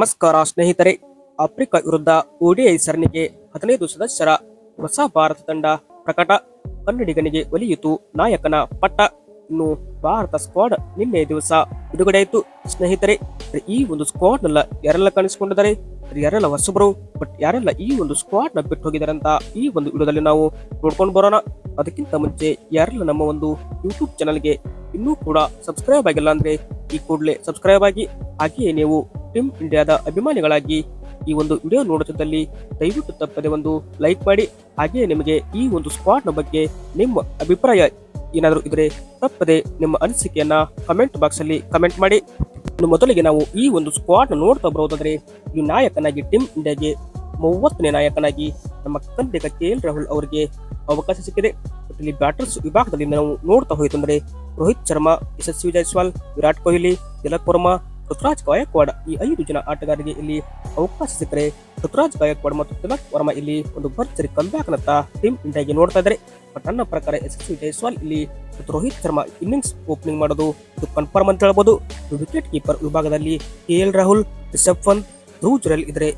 ನಮಸ್ಕಾರ ಸ್ನೇಹಿತರೆ. ಆಫ್ರಿಕಾ ವಿರುದ್ಧ ಓಡಿಐ ಸರಣಿಗೆ ಹದಿನೈದು ಸದಸ್ಯರ ಹೊಸ ಭಾರತ ತಂಡ ಪ್ರಕಟ. ಕನ್ನಡಿಗನಿಗೆ ಒಲಿಯಿತು ನಾಯಕನ ಪಟ್ಟ. ಇನ್ನು ಭಾರತ ಸ್ಕ್ವಾಡ್ ನಿನ್ನೆ ದಿವಸ ಬಿಡುಗಡೆಯಾಯಿತು ಸ್ನೇಹಿತರೆ ಈ ಒಂದು ಸ್ಕ್ವಾಡ್ ನಲ್ಲ ಯಾರೆಲ್ಲ ಕಾಣಿಸಿಕೊಂಡಿದ್ದಾರೆ? ಯಾರೆಲ್ಲ ಹೊಸಬರು? ಬಟ್ ಯಾರೆಲ್ಲ ಈ ಒಂದು ಸ್ಕ್ವಾಡ್ನ ಬಿಟ್ಟು ಹೋಗಿದ್ದಾರೆ ಅಂತ ಈ ಒಂದು ವಿಡಿಯೋದಲ್ಲಿ ನಾವು ನೋಡ್ಕೊಂಡು ಬರೋಣ. ಅದಕ್ಕಿಂತ ಮುಂಚೆ ಯಾರೆಲ್ಲ ನಮ್ಮ ಒಂದು ಯೂಟ್ಯೂಬ್ ಚಾನಲ್ಗೆ ಇನ್ನೂ ಕೂಡ ಸಬ್ಸ್ಕ್ರೈಬ್ ಆಗಿಲ್ಲ ಅಂದ್ರೆ ಈ ಕೂಡಲೇ ಸಬ್ಸ್ಕ್ರೈಬ್ ಆಗಿ. ಹಾಗೆಯೇ ನೀವು ಟೀಮ್ ಇಂಡಿಯಾದ ಅಭಿಮಾನಿಗಳಾಗಿ ಈ ಒಂದು ವಿಡಿಯೋ ನೋಡುತ್ತಿದ್ದಲ್ಲಿ ದಯವಿಟ್ಟು ತಪ್ಪದೆ ಒಂದು ಲೈಕ್ ಮಾಡಿ, ಹಾಗೆಯೇ ನಿಮಗೆ ಈ ಒಂದು ಸ್ಕ್ವಾಡ್ನ ಬಗ್ಗೆ ನಿಮ್ಮ ಅಭಿಪ್ರಾಯ ಏನಾದರೂ ಇದ್ರೆ ತಪ್ಪದೆ ನಿಮ್ಮ ಅನಿಸಿಕೆಯನ್ನು ಕಮೆಂಟ್ ಬಾಕ್ಸ್ ಅಲ್ಲಿ ಕಮೆಂಟ್ ಮಾಡಿ. ಇನ್ನು ಮೊದಲಿಗೆ ನಾವು ಈ ಒಂದು ಸ್ಕ್ವಾಡ್ ನೋಡ್ತಾ ಬರೋದಾದ್ರೆ ಈ ನಾಯಕನಾಗಿ ಟೀಮ್ ಇಂಡಿಯಾಗೆ ಮೂವತ್ತನೇ ನಾಯಕನಾಗಿ ನಮ್ಮ ಕನ್ನಡಿಗ ಕೆ ಎಲ್ ರಾಹುಲ್ ಅವರಿಗೆ ಅವಕಾಶ ಸಿಕ್ಕಿದೆ. ಇಲ್ಲಿ ಬ್ಯಾಟರ್ಸ್ ವಿಭಾಗದಲ್ಲಿ ನಾವು ನೋಡ್ತಾ ಹೋಯಿತು ಅಂದರೆ ರೋಹಿತ್ ಶರ್ಮಾ, ಯಶಸ್ವಿ ಜೈಸ್ವಾಲ್ ವಿರಾಟ್ ಕೊಹ್ಲಿ, ತಿಲಕ್ ವರ್ಮಾ ಋತುರಾಜ್ ಗಾಯಕ್ವಾಡ್ ಈ ಐದು ಜನ ಆಟಗಾರರಿಗೆ ಇಲ್ಲಿ ಅವಕಾಶ ಸಿಕ್ಕರೆ ಋತುರಾಜ್ ಗಾಯಕ್ವಾಡ್ ಮತ್ತು ತಿಲಕ್ ವರ್ಮಾ ಇಲ್ಲಿ ಒಂದು ಭರ್ಜರಿ ಕಂಬ್ಯಾಕ್ ನತ್ತ ಟೀಮ್ ಇಂಡಿಯಾಗೆ ನೋಡ್ತಾ ಇದ್ದಾರೆ ಬಟ್ ನನ್ನ ಪ್ರಕಾರ ಯಶಸ್ವಿ ಜೈಸ್ವಾಲ್ ಇಲ್ಲಿ ರೋಹಿತ್ ಶರ್ಮಾ ಇನ್ನಿಂಗ್ಸ್ ಓಪನಿಂಗ್ ಮಾಡೋದು ಇದು ಕನ್ಫರ್ಮ್ ಅಂತ ಹೇಳ್ಬೋದು. ವಿಕೆಟ್ ಕೀಪರ್ ವಿಭಾಗದಲ್ಲಿ ಕೆ ಎಲ್ ರಾಹುಲ್, ರಿಷಬ್ ಪಂತ್ ಧ್ರುವ್ ಜುರೆಲ್ ಇದ್ರೆ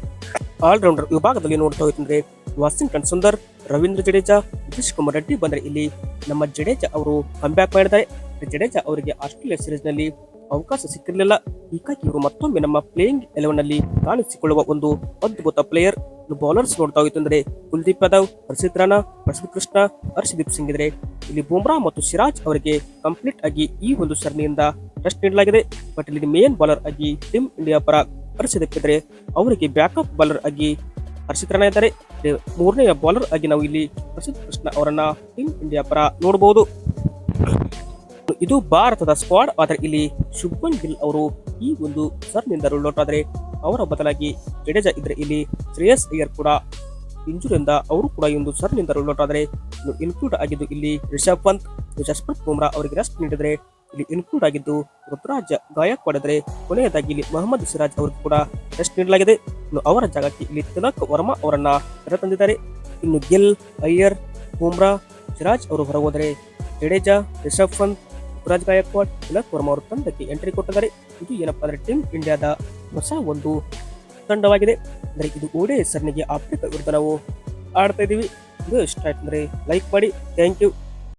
ಆಲ್ರೌಂಡರ್ ವಿಭಾಗದಲ್ಲಿ ನೋಡ್ತಾ ಹೋಯ್ತಂದ್ರೆ ವಾಷಿಂಗ್ಟನ್ ಸುಂದರ್, ರವೀಂದ್ರ ಜಡೇಜಾ, ನಿತೀಶ್ ಕುಮಾರ್ ರೆಡ್ಡಿ ಬಂದರೆ ಇಲ್ಲಿ ನಮ್ಮ ಜಡೇಜಾ ಅವರು ಕಂಬ್ಯಾಕ್ ಮಾಡಿದ್ದಾರೆ. ಜಡೇಜಾ ಅವರಿಗೆ ಆಸ್ಟ್ರೇಲಿಯಾ ಸೀರೀಸ್ನಲ್ಲಿ ಅವಕಾಶ ಸಿಕ್ಕಿರಲಿಲ್ಲ. ಹೀಗಾಗಿ ಇವರು ಮತ್ತೊಮ್ಮೆ ನಮ್ಮ ಪ್ಲೇಯಿಂಗ್ ಎಲೆವನ್ನಲ್ಲಿ ಕಾಣಿಸಿಕೊಳ್ಳುವ ಒಂದು ಅದ್ಭುತ ಪ್ಲೇಯರ್ ಬೌಲರ್ಸ್ ನೋಡ್ತಾ ಹೋಯ್ತು ಕುಲ್ದೀಪ್ ಯಾದವ್, ಹರ್ಷಿತ್ ರಾಣಾ ಪ್ರಸಿದ್ಧ ಕೃಷ್ಣ, ಹರ್ಷದೀಪ್ ಸಿಂಗ್ ಇದ್ರೆ ಇಲ್ಲಿ ಬುಮ್ರಾ ಮತ್ತು ಸಿರಾಜ್ ಅವರಿಗೆ ಕಂಪ್ಲೀಟ್ ಆಗಿ ಈ ಒಂದು ಸರಣಿಯಿಂದ ರೆಸ್ಟ್ ನೀಡಲಾಗಿದೆ. ಬಟ್ ಇಲ್ಲಿ ಮೇನ್ ಬೌಲರ್ ಆಗಿ ಟೀಮ್ ಇಂಡಿಯಾ ಪರ ಹರ್ಷದೀಪ್ ಇದ್ರೆ ಅವರಿಗೆ ಬ್ಯಾಕಪ್ ಬೌಲರ್ ಆಗಿ ಹರ್ಷಿತ್ ರಾಣಾ ಇದ್ದಾರೆ. ಮೂರನೆಯ ಬೌಲರ್ ಆಗಿ ನಾವು ಇಲ್ಲಿ ಪ್ರಸಿದ್ಧ ಕೃಷ್ಣ ಅವರನ್ನ ಟೀಮ್ ಇಂಡಿಯಾ ಪರ ನೋಡಬಹುದು ಇದು ಭಾರತದ ಸ್ಕ್ವಾಡ್. ಆದರೆ ಇಲ್ಲಿ ಶುಭ್ಮನ್ ಗಿಲ್ ಅವರು ಈ ಒಂದು ಸರ್ನಿಂದ ನಿಂದ ಔಟ್ ಆದರೆ ಅವರ ಬದಲಾಗಿ ಜಡೇಜಾ ಇದ್ರೆ ಇಲ್ಲಿ ಶ್ರೇಯಸ್ ಅಯ್ಯರ್ ಕೂಡ ಇಂಜುರಿಯಿಂದ ಅವರು ಕೂಡ ಈ ಒಂದು ಸರ್ನಿಂದ ರೋಲ್ ಔಟ್ ಆದರೆ ಇನ್ಕ್ಲೂಡ್ ಆಗಿದ್ದು ಇಲ್ಲಿ ರಿಷಬ್ ಪಂತ್, ಜಸ್ಪ್ರೀತ್ ಬುಮ್ರಾ ಅವರಿಗೆ ರೆಸ್ಟ್ ನೀಡಿದರೆ ಇಲ್ಲಿ ಇನ್ಕ್ಲೂಡ್ ಆಗಿದ್ದು ಋತುರಾಜ್ ಗಾಯಕ್ ಪಡೆದರೆ ಕೊನೆಯದಾಗಿ ಇಲ್ಲಿ ಮೊಹಮ್ಮದ್ ಸಿರಾಜ್ ಅವರಿಗೆ ಕೂಡ ರೆಸ್ಟ್ ನೀಡಲಾಗಿದೆ. ಇನ್ನು ಅವರ ಜಾಗಕ್ಕೆ ಇಲ್ಲಿ ತಿಲಕ್ ವರ್ಮಾ ಅವರನ್ನ ಕರೆತಂದಿದ್ದಾರೆ ಇನ್ನು ಗಿಲ್, ಅಯ್ಯರ್, ಬುಮ್ರಾ, ಸಿರಾಜ್ ಅವರು ಹೊರಹೋದರೆ ಜಡೇಜಾ, ರಿಷಬ್ ಪಂತ್ ಋತುರಾಜ್ ಗಾಯಕ್ವಾಡ್, ತಿಲಕ್ ವರ್ಮಾ ತಂಡಕ್ಕೆ ಎಂಟ್ರಿ ಕೊಟ್ಟಿದ್ದಾರೆ. ಇದು ಏನಪ್ಪಾ ಅಂದ್ರೆ ಟೀಮ್ ಇಂಡಿಯಾದ ಹೊಸ ಒಂದು ತಂಡವಾಗಿದೆ. ಅಂದ್ರೆ ಇದು ಓಡೆ ಸರಣಿಗೆ ಆಫ್ರಿಕಾ ವಿರುದ್ಧ ನಾವು ಆಡ್ತಾ ಇದೀವಿ ಇದು ಇಷ್ಟ ಆಯ್ತು ಅಂದ್ರೆ ಲೈಕ್ ಮಾಡಿ ಥ್ಯಾಂಕ್ ಯು